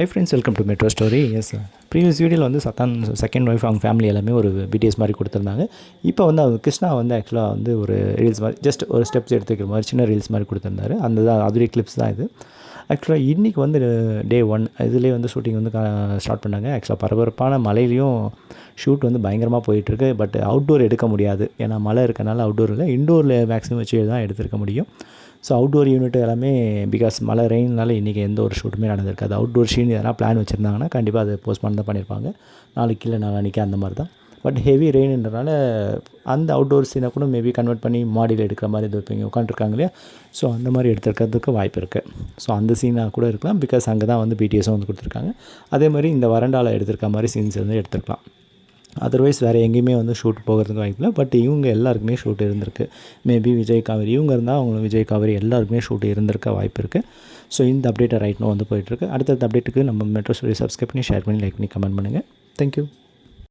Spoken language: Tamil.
Hi friends welcome to Metro Story as previous வீடியோவில் வந்து சத்தான் செகண்ட் ஒய்ஃப் அவங்க ஃபேமிலி எல்லாமே ஒரு பிடிஎஸ் மாதிரி கொடுத்துருந்தாங்க. இப்போ வந்து அவங்க கிருஷ்ணா வந்து ஆக்சுவலாக வந்து ஒரு ரீல்ஸ் மாதிரி ஜஸ்ட் ஒரு ஸ்டெப்ஸ் எடுத்துக்கிற மாதிரி சின்ன ரீல்ஸ் மாதிரி கொடுத்துருந்தாரு. அந்த தான் அதுடைய கிளிப்ஸ் தான் இது. ஆக்சுவலாக இன்றைக்கி வந்து டே ஒன் இதுலேயே வந்து ஷூட்டிங் வந்து ஸ்டார்ட் பண்ணாங்க. ஆக்சுவலாக பரபரப்பான மலையிலையும் ஷூட் வந்து பயங்கரமாக போயிட்டுருக்கு. பட் அவுட்டோர் எடுக்க முடியாது. ஏன்னா மழை இருக்கனால இல்லை. இன்டோரில் மேக்ஸிமம் வச்சு தான் எடுத்துருக்க முடியும். ஸோ அவுட்டோர் யூனிட் எல்லாமே பிகாஸ் மழை ரெயின்னால இன்றைக்கி எந்த ஒரு ஷூட்டுமே நடந்திருக்காது. அவுட்டோர் ஷீன் எதனா பிளான் வச்சுருந்தாங்கன்னா கண்டிப்பாக அதை போஸ்ட்மான் தான் பண்ணியிருப்பாங்க நாளைக்கு இல்லை நாளைக்கு அந்த மாதிரி தான். பட் ஹெவி ரெயின்ன்றனால அந்த அவுட்டோர் சீனை கூட மேபி கன்வெர்ட் பண்ணி மாடியில் எடுக்கிற மாதிரி இது இப்போ உட்காந்துருக்காங்க இல்லையா? ஸோ அந்த மாதிரி எடுத்துருக்கிறதுக்கு வாய்ப்பு இருக்குது ஸோ அந்த சீனாக கூட இருக்கலாம் பிகாஸ் அங்கே தான் வந்து பிடிஎஸும் வந்து கொடுத்துருக்காங்க. அதே மாதிரி இந்த வறண்டாவில் எடுத்திருக்க மாதிரி சீன்ஸ் வந்து எடுத்துருக்கலாம். அதர்வைஸ் வேறு எங்கேயுமே வந்து ஷூட் போகிறதுக்கு வாய்ப்பு இல்லை. பட் இவங்க எல்லாருக்குமே ஷூட் இருந்திருக்கு. மேபி விஜய் காவேரி இவங்க இருந்தால் அவங்க விஜய் காவேரி எல்லாருக்குமே ஷூட் இருந்திருக்க வாய்ப்பு இருக்குது ஸோ இந்த அப்டேட்டை ரைட்னோ வந்து போயிட்டுருக்கு அடுத்தடுத்த அப்டேட்டுக்கு நம்ம மெட்ரோ ஸ்டோரி சப்ஸ்கிரைப் பண்ணி ஷேர் பண்ணி லைக் பண்ணி கமெண்ட் பண்ணுங்கள் தேங்க்யூ